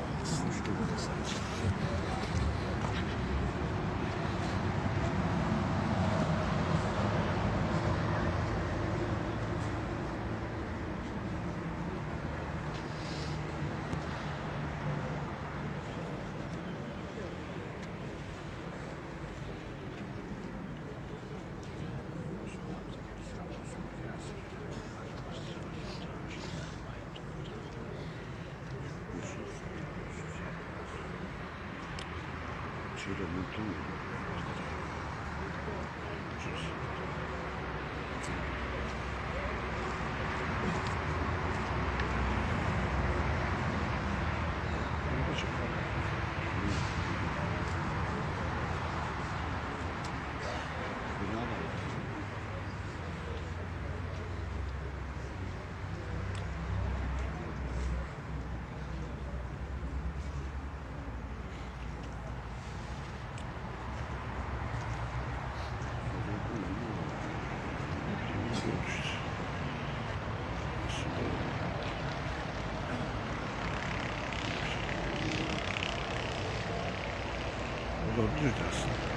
Allah sabırlık versin oğlum. Şöyle mümkün mü? go do this.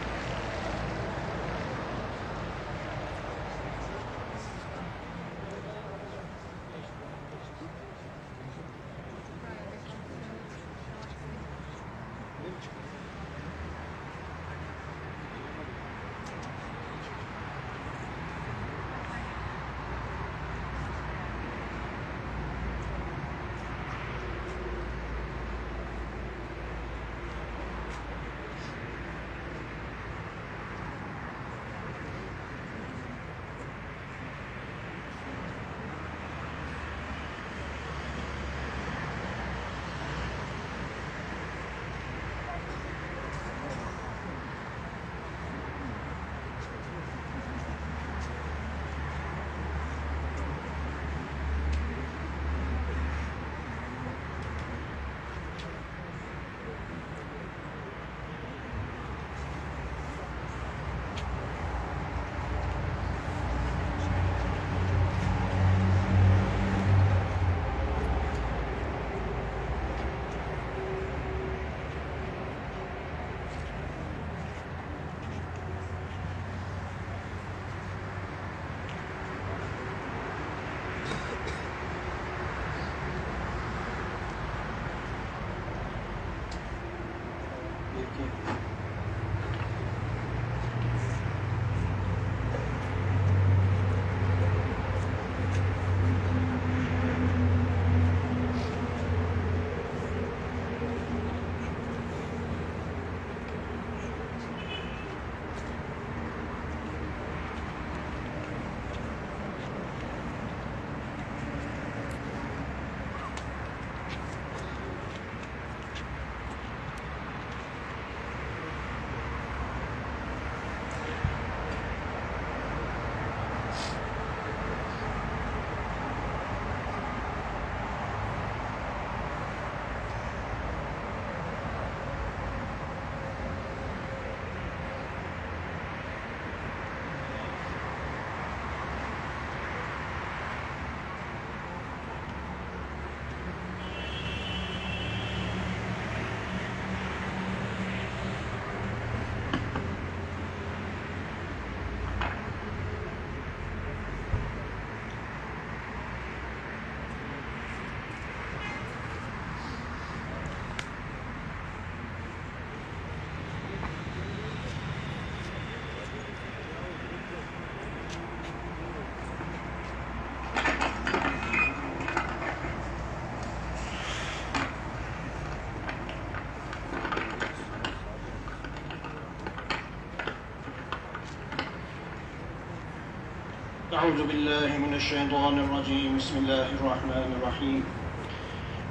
أعوذ بالله من الشيطان الرجيم بسم الله الرحمن الرحيم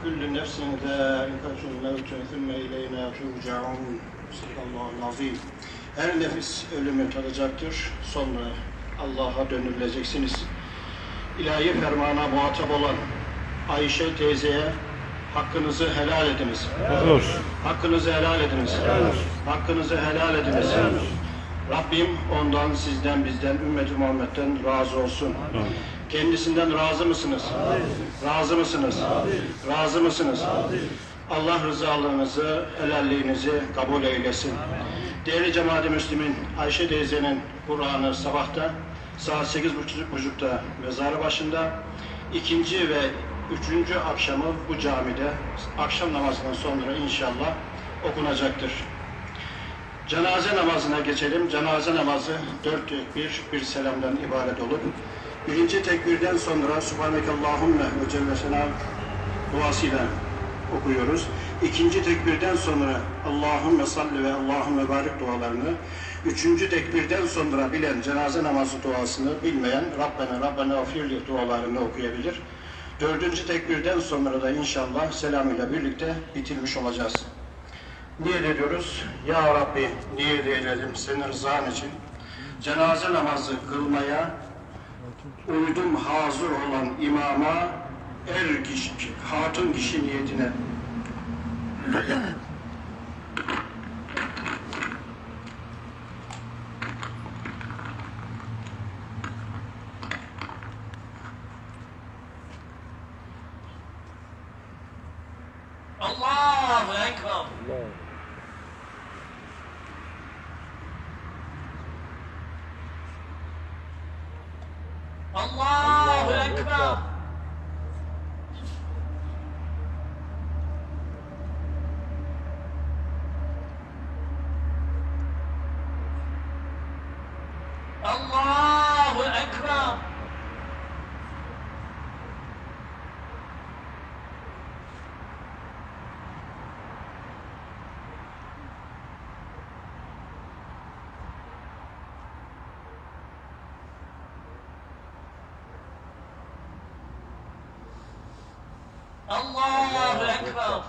كل نفس ذائقة الموت ثم إلينا ترجعون صدق الله العظيم Her nefis ölümü tadacaktır. Sonra Allah'a dönüleceksiniz. İlahi fermana muhatap olan Ayşe teyzeye hakkınızı helal ediniz. Razı olsun. Hakkınızı helal ediniz. Hakkınızı helal ediniz. Rabbim ondan, sizden, bizden, ümmeti Muhammed'den razı olsun. Kendisinden razı mısınız? Razı mısınız? Razı mısınız? Allah rızalığınızı, helalliğinizi kabul eylesin. Değerli cemaat-i Müslümin, Ayşe teyzenin Kur'an'ı sabahta saat sekiz buçukta mezarı başında, ikinci ve üçüncü akşamı bu camide akşam namazından sonra inşallah okunacaktır. Cenaze namazına geçelim. Cenaze namazı dört tekbir, bir selamdan ibaret olur. Birinci tekbirden sonra Subhaneke Allahümme ve Celle Şenâ duasıyla okuyoruz. İkinci tekbirden sonra Allahümme salli ve Allahümme barik dualarını, üçüncü tekbirden sonra bilen cenaze namazı duasını bilmeyen Rabbena Rabbena afirli dualarını okuyabilir. Dördüncü tekbirden sonra da inşallah selamıyla birlikte bitirmiş olacağız. Niyet ediyoruz. Ya Rabbi niyet eyledim senin rızan için. Cenaze namazı kılmaya uydum hazır olan imama er kişi, hatun kişi niyetine Allahu Ekber. Allahu Ekber. Allahu Ekber. Allahu Ekber.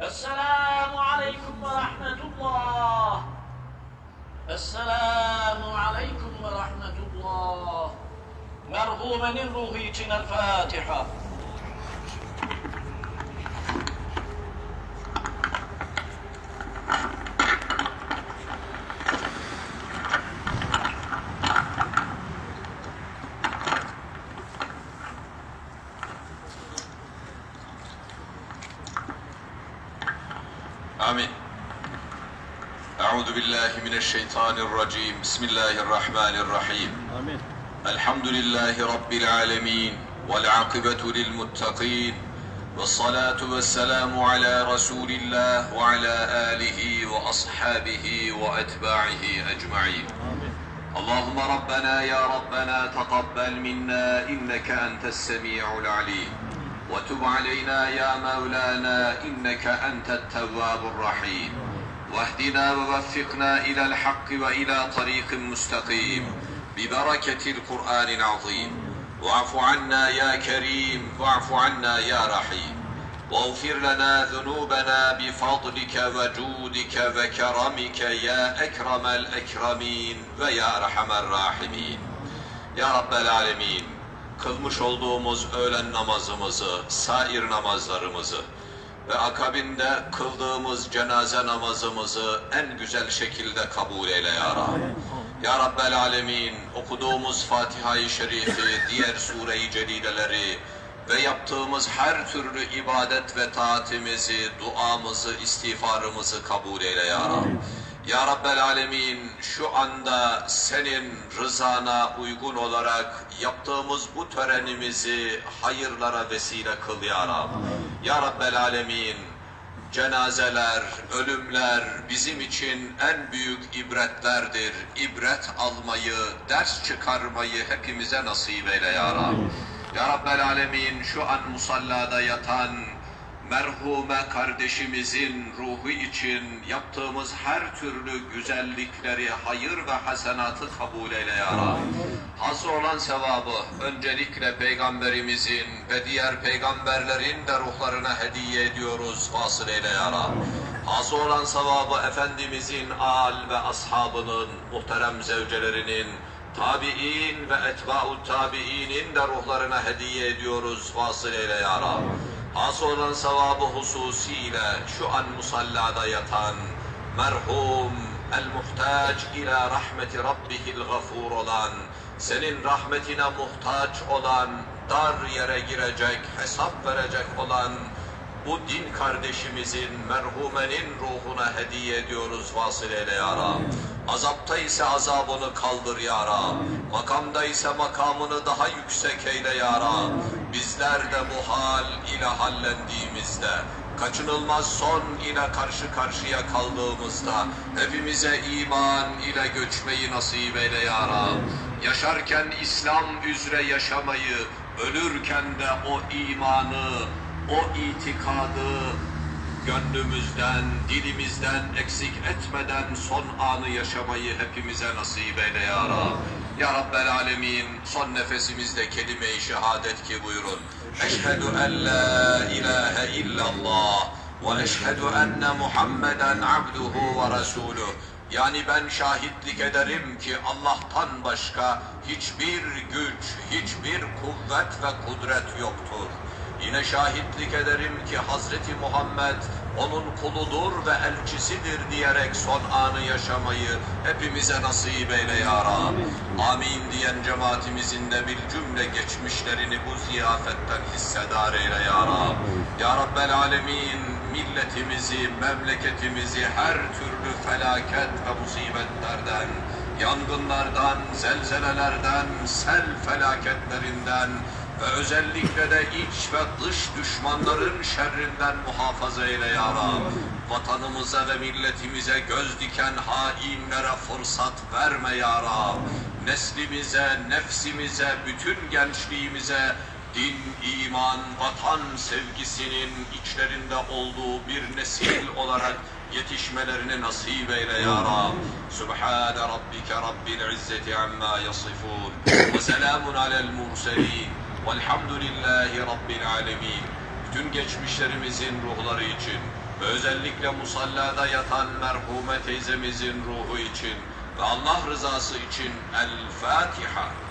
Esselamu Aleyküm ve Rahmetullah. Esselamu Aleyküm ve Rahmetullah. Merhumenin ruhu için آمين. أعوذ بالله من الشيطان الرجيم. بسم الله الرحمن الرحيم. Amin. الحمد لله رب العالمين والعاقبة للمتقين والصلاة والسلام على رسول الله وعلى آله وأصحابه وأتباعه أجمعين. اللهم ربنا يا ربنا تقبل منا إنك أنت السميع العليم. وتب علينا يا مولانا إنك أنت التواب الرحيم. واهدنا ووفقنا إلى الحق وإلى طريق مستقيم. ببركة القرآن العظيم. واعف عنا يا كريم واعف عنا يا رحيم. واغفر لنا ذنوبنا بفضلك وجودك وكرمك يا أكرم الأكرمين ويا أرحم الراحمين. Ya Rabbel Alemin, kılmış olduğumuz öğlen namazımızı, sair namazlarımızı ve akabinde kıldığımız cenaze namazımızı en güzel şekilde kabul eyle ya Rabbi. Ya Rabbel Alemin, okuduğumuz Fatiha-i Şerifi, diğer sure-i celileleri ve yaptığımız her türlü ibadet ve taatimizi, duamızı, istiğfarımızı kabul eyle ya Rabbi. Ya Rabbel Alemin şu anda senin rızana uygun olarak yaptığımız bu törenimizi hayırlara vesile kıl ya Rab. Ya Rabbel Alemin cenazeler, ölümler bizim için en büyük ibretlerdir. İbret almayı, ders çıkarmayı hepimize nasip eyle ya Rab. Ya Rabbel Alemin şu an musallada yatan merhume kardeşimizin ruhu için yaptığımız her türlü güzellikleri, hayır ve hasenatı kabul eyle ya Rabbi. Hazır olan sevabı öncelikle Peygamberimizin ve diğer peygamberlerin de ruhlarına hediye ediyoruz. Vasıl eyle ya Rabbi. Hazır olan sevabı Efendimizin al ve ashabının, muhterem zevcelerinin, tabi'in ve etba'u tabi'inin de ruhlarına hediye ediyoruz. Vasıl eyle ya Rabbi. Has olan sevabı hususiyle şu an musallada yatan merhum el muhtaç ila rahmeti rabbihil gafur olan senin rahmetine muhtaç olan, dar yere girecek, hesap verecek olan bu din kardeşimizin, merhumenin ruhuna hediye ediyoruz vasıl eyle ya Rab. Azapta ise azabını kaldır ya Rab. Makamda ise makamını daha yüksek eyle ya Rab. Bizler de bu hal ile hallendiğimizde, kaçınılmaz son ile karşı karşıya kaldığımızda, hepimize iman ile göçmeyi nasip eyle ya Rab. Yaşarken İslam üzere yaşamayı, ölürken de o imanı, o itikadı gönlümüzden, dilimizden eksik etmeden son anı yaşamayı hepimize nasip eyle ya Rab. Ya Rabbel Alemin son nefesimizde kelime-i şehadet ki buyurun. Eşhedü en la ilahe illallah ve eşhedü enne Muhammeden abduhu ve resuluh. Yani ben şahitlik ederim ki Allah'tan başka hiçbir güç, hiçbir kuvvet ve kudret yoktur. Yine şahitlik ederim ki Hazreti Muhammed onun kuludur ve elçisidir diyerek son anı yaşamayı hepimize nasip eyle ya Rab. Amin diyen cemaatimizin de bir cümle geçmişlerini bu ziyafetten hissedar eyle ya Rab. Ya Rabbel Alemin milletimizi, memleketimizi her türlü felaket ve musibetlerden, yangınlardan, zelzelelerden, sel felaketlerinden, ve özellikle de iç ve dış düşmanların şerrinden muhafaza eyle ya Rab. Vatanımıza ve milletimize göz diken hainlere fırsat verme ya Rab. Neslimize, nefsimize, bütün gençliğimize din, iman, vatan sevgisinin içlerinde olduğu bir nesil olarak yetişmelerini nasip eyle ya Rab. Subhane rabbike rabbil izzeti amma yasifun. Ve selamun alel murselin. Velhamdülillahi Rabbil alemin. Bütün geçmişlerimizin ruhları için özellikle musallada yatan merhume teyzemizin ruhu için ve Allah rızası için El Fatiha.